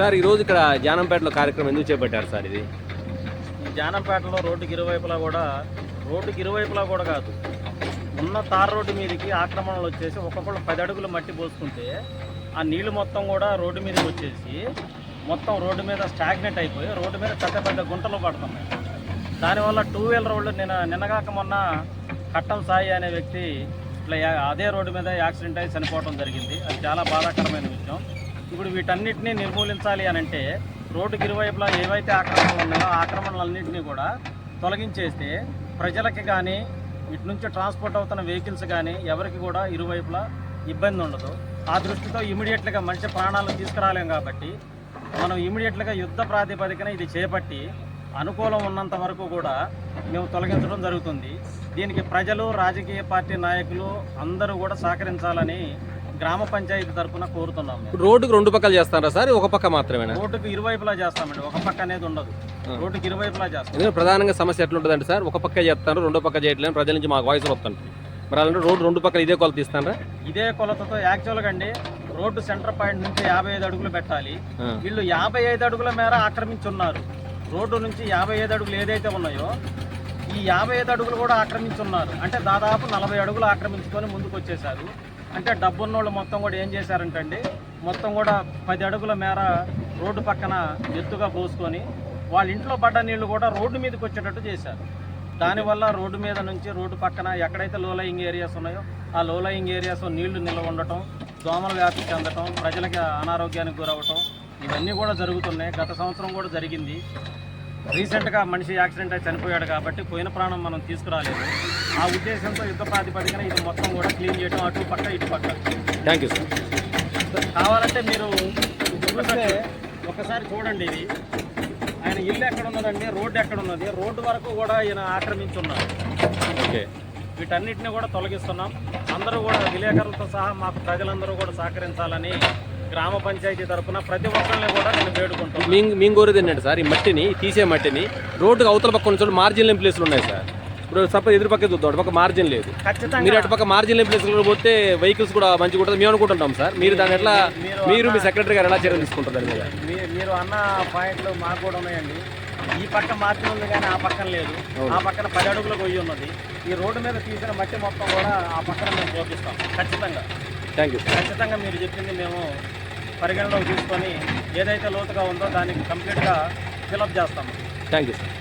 Sir ఈ రోజు ఇక్కడ జానంపేటలో కార్యక్రమం ఎందుకు చేపట్టారు సార్ ఇది? ఈ జానంపేటలో రోడ్డుకి ఇరువైపులా కూడా రోడ్డుకి ఇరువైపులా కూడా కాదు. ఉన్న తార్ రోడ్డు మీదకి ఆక్రమణలు వచ్చేసి ఒక్కొక్కళ్ళు పది అడుగులు మట్టి పోసుకుంటే ఆ నీళ్ళు మొత్తం కూడా రోడ్డు మీదకి వచ్చేసి మొత్తం రోడ్డు మీద స్టాగ్నెట్ అయిపోయి రోడ్డు మీద పెద్ద పెద్ద గుంటలు పడుతున్నాయి. దానివల్ల టూ వీలర్ రోడ్లు నిన్న నిన్నగాక మొన్న కట్టం సాయి అనే వ్యక్తి ఇట్లా అదే రోడ్డు మీద యాక్సిడెంట్ అయి చనిపోవడం జరిగింది. అది చాలా బాధాకరమైన విషయం. ఇప్పుడు వీటన్నిటిని నిర్మూలించాలి అని అంటే రోడ్డుకి ఇరువైపులా ఏవైతే ఆక్రమణలు ఉన్నాయో ఆక్రమణలన్నింటినీ కూడా తొలగించేస్తే ప్రజలకి కానీ ఇటు నుంచి ట్రాన్స్పోర్ట్ అవుతున్న వెహికల్స్ కానీ ఎవరికి కూడా ఇరువైపులా ఇబ్బంది ఉండదు. ఆ దృష్టితో ఇమీడియట్గా మంచి ప్రాణాలు తీసుకురాలేం కాబట్టి మనం ఇమీడియట్గా యుద్ధ ప్రాతిపదికన ఇది చేపట్టి అనుకూలం ఉన్నంత వరకు కూడా మేము తొలగించడం జరుగుతుంది. దీనికి ప్రజలు రాజకీయ పార్టీ నాయకులు అందరూ కూడా సహకరించాలని గ్రామ పంచాయతీ తరఫున కోరుతున్నాం మేము. రోడ్డుకు రెండు పక్కలు చేస్తారా సార్? ఒక పక్క మాత్రమేనా? రోడ్డుకు ఇరువైపులా చేస్తామండి. ఒక పక్క అనేది ఉండదు. రోడ్డుకి ఇరువైపులా చేస్తాం. ఎందుకంటే ప్రధానంగా సమస్య ఎట్లుంటుందంటే సార్ ఒక పక్క చేస్తారు రెండో పక్క చేయట్లేదు ప్రజల నుంచి మాకు వాయిస్ వస్తుంటుంది. మరి అలాంటి రోడ్డు రెండు పక్కలు ఇదే కొలత తీస్తారా? ఇదే కొలతతో యాక్చువల్గా అండి రోడ్డు సెంటర్ పాయింట్ నుంచి యాభై ఐదు అడుగులు పెట్టాలి. వీళ్ళు యాభై ఐదు అడుగుల మేర ఆక్రమించున్నారు. రోడ్డు నుంచి యాభై ఐదు అడుగులు ఏదైతే ఉన్నాయో ఈ యాభై ఐదు అడుగులు కూడా ఆక్రమించున్నారు. అంటే దాదాపు నలభై అడుగులు ఆక్రమించుకొని ముందుకు వచ్చేసారు అంటే డబ్బున్నోళ్ళు మొత్తం కూడా ఏం చేశారంటండి? మొత్తం కూడా పది అడుగుల మేర రోడ్డు పక్కన ఎత్తుగా పోసుకొని వాళ్ళ ఇంట్లో పడ్డ నీళ్ళు కూడా రోడ్డు మీదకి వచ్చేటట్టు చేశారు. దానివల్ల రోడ్డు మీద నుంచి రోడ్డు పక్కన ఎక్కడైతే లో లయింగ్ ఏరియాస్ ఉన్నాయో ఆ లో లయింగ్ ఏరియాస్ నీళ్ళు నిల్వ ఉండటం దోమల వ్యాప్తి చెందటం ప్రజలకి అనారోగ్యానికి గురవటం ఇవన్నీ కూడా జరుగుతున్నాయి. గత సంవత్సరం కూడా జరిగింది. రీసెంట్గా మనిషి యాక్సిడెంట్ అయి చనిపోయాడు కాబట్టి పోయిన ప్రాణం మనం తీసుకురాలేదు. ఆ ఉద్దేశంతో యుద్ధ ప్రాతిపదికన ఇది మొత్తం కూడా క్లీన్ చేయడం అటు పక్క ఇటు పక్క. Thank you sir. కావాలంటే మీరు ఒకసారి చూడండి ఇది. ఆయన ఇల్లు ఎక్కడ ఉన్నదండి రోడ్డు ఎక్కడ ఉన్నది రోడ్డు వరకు కూడా ఈయన ఆక్రమించున్నారు. ఓకే. వీటన్నిటిని కూడా తొలగిస్తున్నాం. అందరూ కూడా విలేకరులతో సహా మాకు ప్రజలందరూ కూడా సహకరించాలని గ్రామ పంచాయతీ తరఫున ప్రతి ఒక్కరిని కూడా నేను వేడుకుంటున్నాను. మీ మేము కోరేది ఏంటంటే సార్ ఈ మట్టిని తీసే మట్టిని. రోడ్డుకి అవతల పక్క ఉన్న చోట మార్జిన్ లేని ప్లేస్లు ఉన్నాయి సార్. ఇప్పుడు సపోజ్ ఎదురు పక్క చూద్దాం అటు పక్క మార్జిన్ లేదు. మీరు ఖచ్చితంగా అటు పక్క మార్జిన్ లేని ప్లేస్లో పోతే వెహికల్స్ కూడా మంచిగా ఉంటుంది. మేము అనుకుంటుంటాం సార్. మీరు దాని ఎట్లా మీరు మీరు మీ సెక్రటరీ గారు ఎలా చర్యలు తీసుకుంటారు దాని మీద? మీ- మీరు అన్న పాయింట్లు మాకు కూడా ఉన్నాయండి. ఈ పక్క మార్జిన్ ఉంది కానీ ఆ పక్కన లేదు. ఆ పక్కన పది అడుగుల గొయ్యి ఉన్నది. ఈ రోడ్డు మీద తీసిన మట్టి మొత్తం కూడా ఆ పక్కన మేము చూపిస్తాం ఖచ్చితంగా. థ్యాంక్ యూ ఖచ్చితంగా మీరు చెప్పింది మేము పరిగణలోకి తీసుకొని ఏదైతే లోతుగా ఉందో దానికి కంప్లీట్గా ఫిలప్ చేస్తాము థ్యాంక్ యూ సార్.